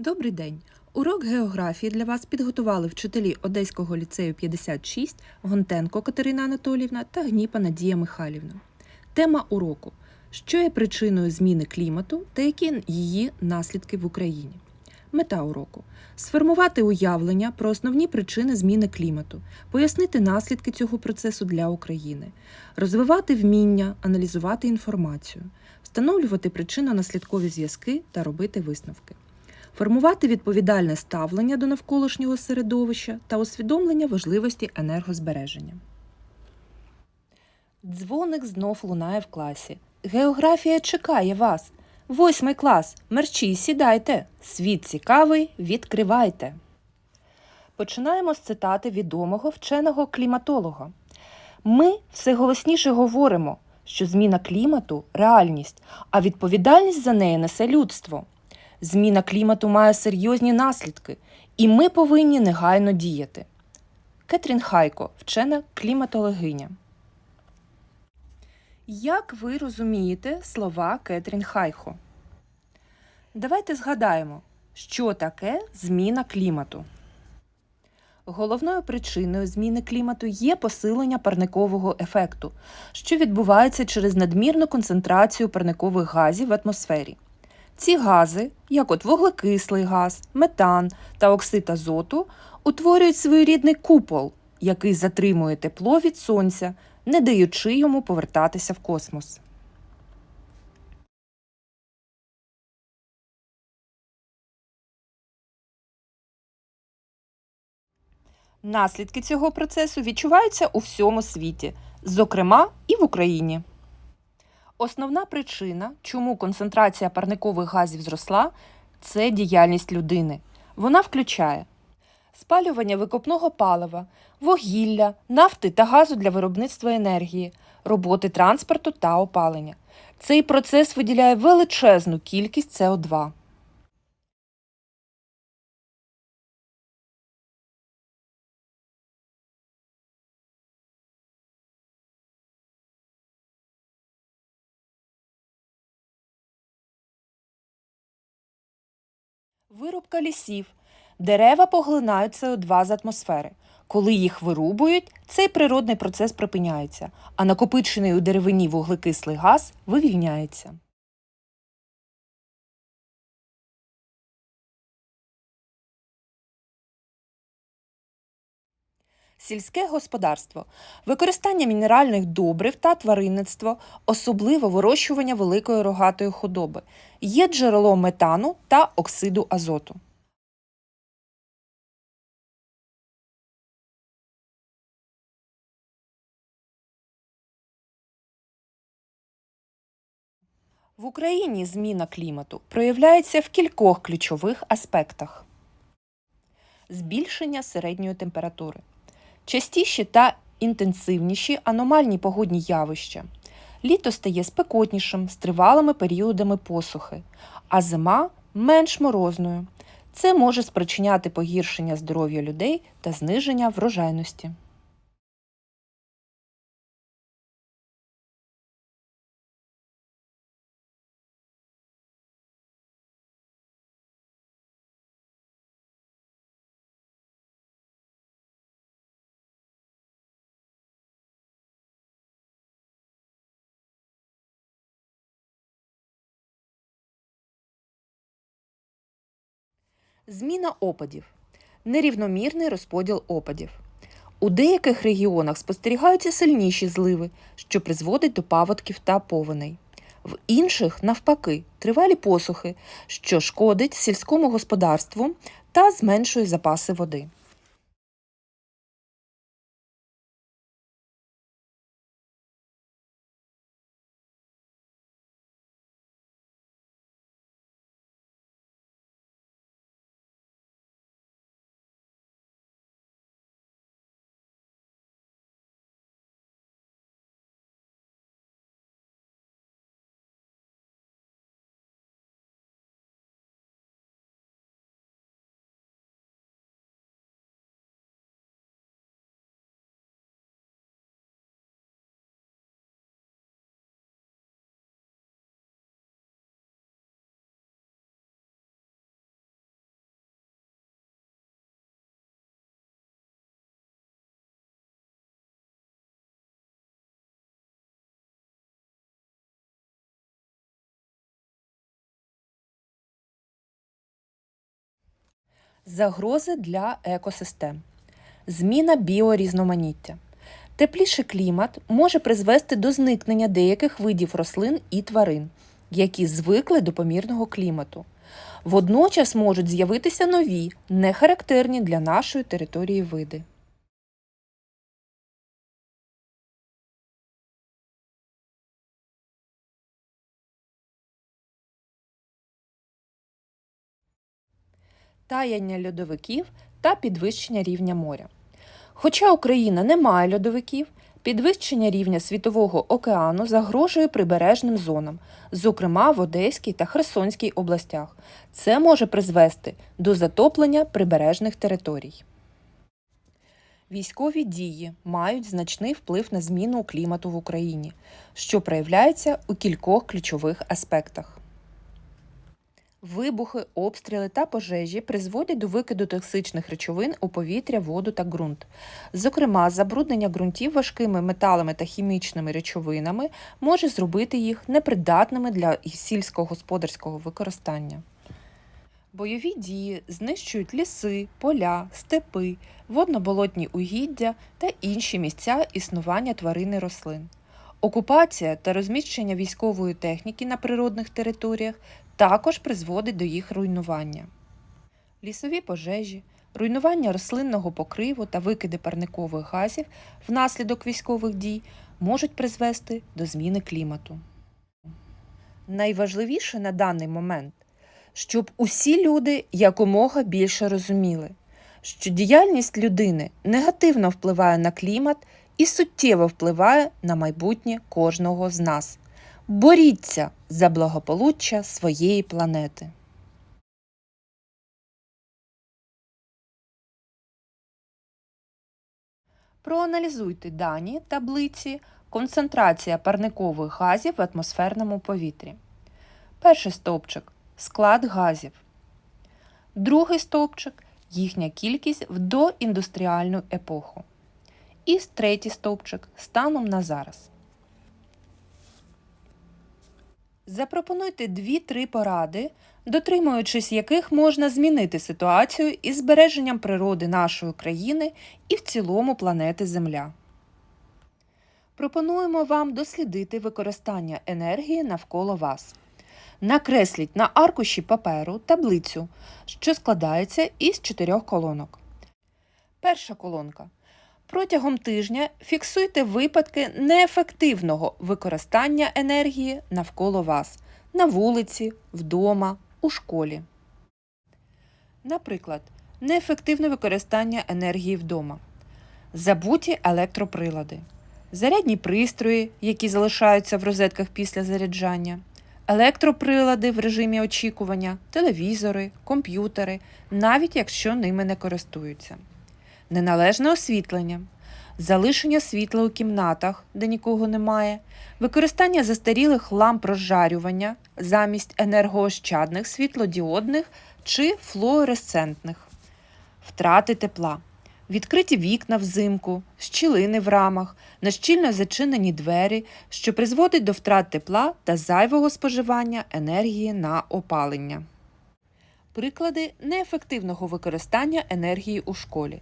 Добрий день! Урок географії для вас підготували вчителі Одеського ліцею 56 Гонтенко Катерина Анатоліївна та Гніпа Надія Михайлівна. Тема уроку: що є причиною зміни клімату та які її наслідки в Україні. Мета уроку сформувати уявлення про основні причини зміни клімату, пояснити наслідки цього процесу для України, розвивати вміння, аналізувати інформацію, встановлювати причинно-наслідкові зв'язки та робити висновки формувати відповідальне ставлення до навколишнього середовища та усвідомлення важливості енергозбереження. Дзвоник знов лунає в класі. Географія чекає вас. Восьмий клас. Мерчі, сідайте. Світ цікавий, відкривайте. Починаємо з цитати відомого вченого кліматолога. Ми все голосніше говоримо, що зміна клімату реальність, а відповідальність за неї несе людство. Зміна клімату має серйозні наслідки, і ми повинні негайно діяти. Кетрін Хайко, вчена кліматологиня. Як ви розумієте слова Кетрін Хайхо? Давайте згадаємо, що таке зміна клімату. Головною причиною зміни клімату є посилення парникового ефекту, що відбувається через надмірну концентрацію парникових газів в атмосфері. Ці гази, як от вуглекислий газ, метан та оксид азоту, утворюють своєрідний купол, який затримує тепло від сонця, не даючи йому повертатися в космос. Наслідки цього процесу відчуваються у всьому світі, зокрема і в Україні. Основна причина, чому концентрація парникових газів зросла, це діяльність людини. Вона включає спалювання викопного палива, вугілля, нафти та газу для виробництва енергії, роботи транспорту та опалення. Цей процес виділяє величезну кількість СО2. Вирубка лісів. Дерева поглинають СО2 з атмосфери. Коли їх вирубують, цей природний процес припиняється, а накопичений у деревині вуглекислий газ вивільняється. Сільське господарство, використання мінеральних добрив та тваринництво, особливо вирощування великої рогатої худоби, є джерелом метану та оксиду азоту. В Україні зміна клімату проявляється в кількох ключових аспектах: збільшення середньої температури, частіші та інтенсивніші аномальні погодні явища. Літо стає спекотнішим з тривалими періодами посухи, а зима менш морозною. Це може спричиняти погіршення здоров'я людей та зниження врожайності. Зміна опадів. Нерівномірний розподіл опадів. У деяких регіонах спостерігаються сильніші зливи, що призводить до паводків та повеней. В інших, навпаки, тривалі посухи, що шкодить сільському господарству та зменшує запаси води. Загрози для екосистем. Зміна біорізноманіття. Тепліший клімат може призвести до зникнення деяких видів рослин і тварин, які звикли до помірного клімату. Водночас можуть з'явитися нові, не характерні для нашої території види. Таяння льодовиків та підвищення рівня моря. Хоча Україна не має льодовиків, підвищення рівня світового океану загрожує прибережним зонам, зокрема в Одеській та Херсонській областях. Це може призвести до затоплення прибережних територій. Військові дії мають значний вплив на зміну клімату в Україні, що проявляється у кількох ключових аспектах. Вибухи, обстріли та пожежі призводять до викиду токсичних речовин у повітря, воду та ґрунт. Зокрема, забруднення ґрунтів важкими металами та хімічними речовинами може зробити їх непридатними для сільськогосподарського використання. Бойові дії знищують ліси, поля, степи, водноболотні угіддя та інші місця існування тварин і рослин. Окупація та розміщення військової техніки на природних територіях також призводить до їх руйнування. Лісові пожежі, руйнування рослинного покриву та викиди парникових газів внаслідок військових дій можуть призвести до зміни клімату. Найважливіше на даний момент, щоб усі люди якомога більше розуміли, що діяльність людини негативно впливає на клімат і суттєво впливає на майбутнє кожного з нас. Боріться за благополуччя своєї планети. Проаналізуйте дані таблиці концентрація парникових газів в атмосферному повітрі. Перший стовпчик склад газів. Другий стовпчик їхня кількість в доіндустріальну епоху. І третій стовпчик станом на зараз. Запропонуйте 2-3 поради, дотримуючись яких можна змінити ситуацію із збереженням природи нашої країни і в цілому планети Земля. Пропонуємо вам дослідити використання енергії навколо вас. Накресліть на аркуші паперу таблицю, що складається із чотирьох колонок. Перша колонка. Протягом тижня фіксуйте випадки неефективного використання енергії навколо вас на вулиці, вдома, у школі. Наприклад, неефективне використання енергії вдома, забуті електроприлади, зарядні пристрої, які залишаються в розетках після заряджання, електроприлади в режимі очікування, телевізори, комп'ютери, навіть якщо ними не користуються неналежне освітлення, залишення світла у кімнатах, де нікого немає, використання застарілих ламп розжарювання замість енергоощадних світлодіодних чи флуоресцентних, втрати тепла, відкриті вікна взимку, щілини в рамах, нещільно зачинені двері, що призводить до втрат тепла та зайвого споживання енергії на опалення. Приклади неефективного використання енергії у школі,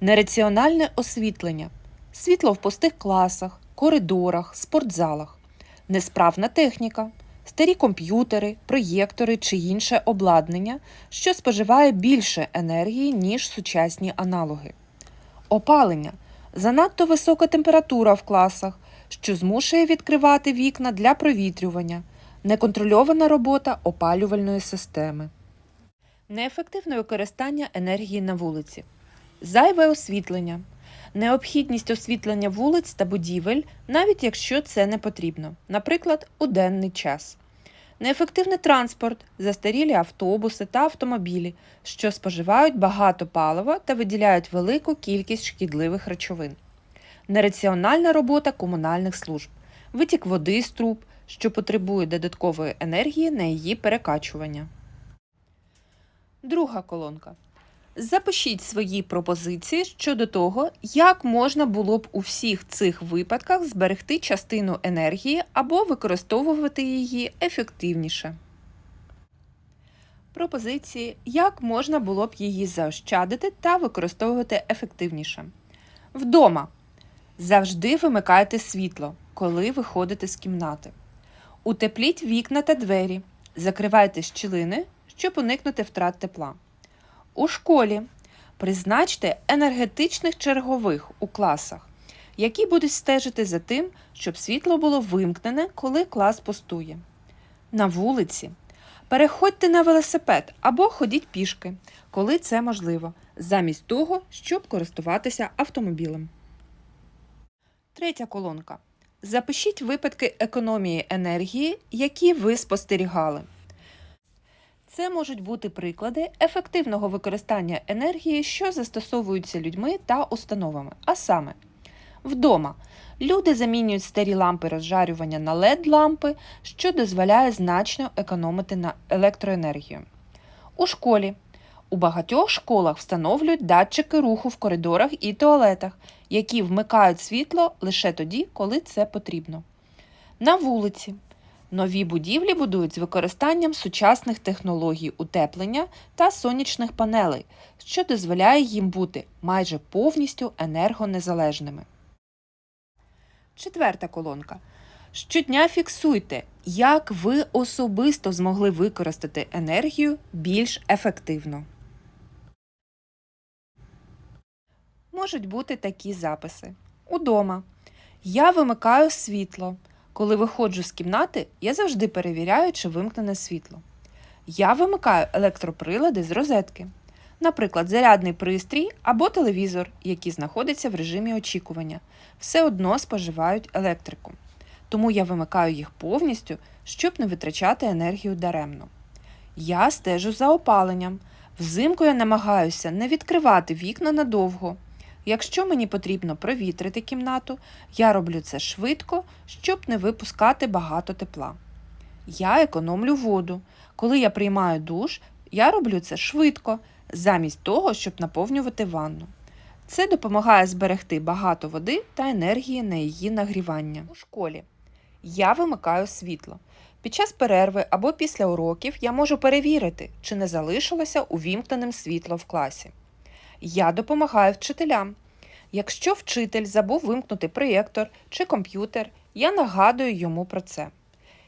нераціональне освітлення, світло в пустих класах, коридорах, спортзалах, несправна техніка, старі комп'ютери, проєктори чи інше обладнання, що споживає більше енергії, ніж сучасні аналоги, опалення, занадто висока температура в класах, що змушує відкривати вікна для провітрювання, неконтрольована робота опалювальної системи. Неефективне використання енергії на вулиці, зайве освітлення, необхідність освітлення вулиць та будівель, навіть якщо це не потрібно, наприклад, у денний час, неефективний транспорт, застарілі автобуси та автомобілі, що споживають багато палива та виділяють велику кількість шкідливих речовин, нераціональна робота комунальних служб, витік води з труб, що потребує додаткової енергії на її перекачування. Друга колонка. Запишіть свої пропозиції щодо того, як можна було б у всіх цих випадках зберегти частину енергії або використовувати її ефективніше. пропозиції, як можна було б її заощадити та використовувати ефективніше. Вдома завжди вимикайте світло, коли виходите з кімнати. Утепліть вікна та двері, закривайте щілини, щоб уникнути втрат тепла. У школі призначте енергетичних чергових у класах, які будуть стежити за тим, щоб світло було вимкнене, коли клас пустує. На вулиці переходьте на велосипед або ходіть пішки, коли це можливо, замість того, щоб користуватися автомобілем. Третя колонка. Запишіть випадки економії енергії, які ви спостерігали. Це можуть бути приклади ефективного використання енергії, що застосовуються людьми та установами. А саме, вдома люди замінюють старі лампи розжарювання на led лампи, що дозволяє значно економити на електроенергію. У школі у багатьох школах встановлюють датчики руху в коридорах і туалетах, які вмикають світло лише тоді, коли це потрібно. На вулиці нові будівлі будують з використанням сучасних технологій утеплення та сонячних панелей, що дозволяє їм бути майже повністю енергонезалежними. Четверта колонка. Щодня фіксуйте, як ви особисто змогли використати енергію більш ефективно. Можуть бути такі записи. Удома. Я вимикаю світло. Коли виходжу з кімнати, я завжди перевіряю, чи вимкнене світло. Я вимикаю електроприлади з розетки, наприклад, зарядний пристрій або телевізор, які знаходяться в режимі очікування, все одно споживають електрику. Тому я вимикаю їх повністю, щоб не витрачати енергію даремно. Я стежу за опаленням. Взимку я намагаюся не відкривати вікна надовго. Якщо мені потрібно провітрити кімнату, я роблю це швидко, щоб не випускати багато тепла. Я економлю воду. Коли я приймаю душ, я роблю це швидко, замість того, щоб наповнювати ванну. Це допомагає зберегти багато води та енергії на її нагрівання. У школі я вимикаю світло. Під час перерви або після уроків я можу перевірити, чи не залишилося увімкненим світло в класі. Я допомагаю вчителям. Якщо вчитель забув вимкнути проєктор чи комп'ютер, я нагадую йому про це.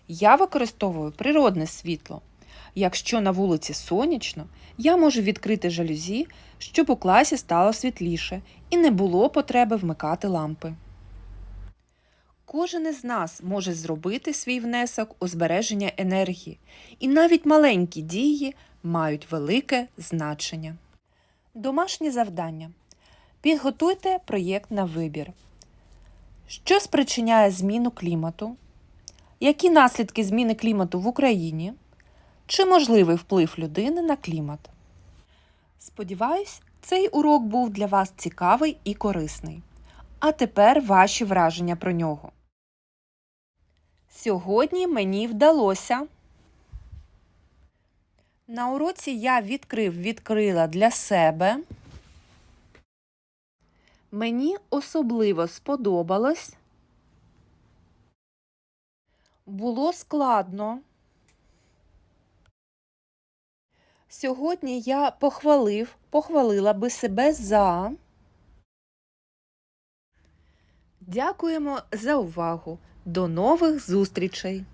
Я використовую природне світло. Якщо на вулиці сонячно, я можу відкрити жалюзі, щоб у класі стало світліше і не було потреби вмикати лампи. Кожен із нас може зробити свій внесок у збереження енергії, і навіть маленькі дії мають велике значення. Домашнє завдання. Підготуйте проєкт на вибір. Що спричиняє зміну клімату? Які наслідки зміни клімату в Україні? Чи можливий вплив людини на клімат? Сподіваюсь, цей урок був для вас цікавий і корисний. А тепер ваші враження про нього. Сьогодні мені вдалося. На уроці я відкрив відкрила для себе. Мені особливо сподобалось. Було складно. Сьогодні я похвалив, похвалила би себе за. Дякуємо за увагу. До нових зустрічей!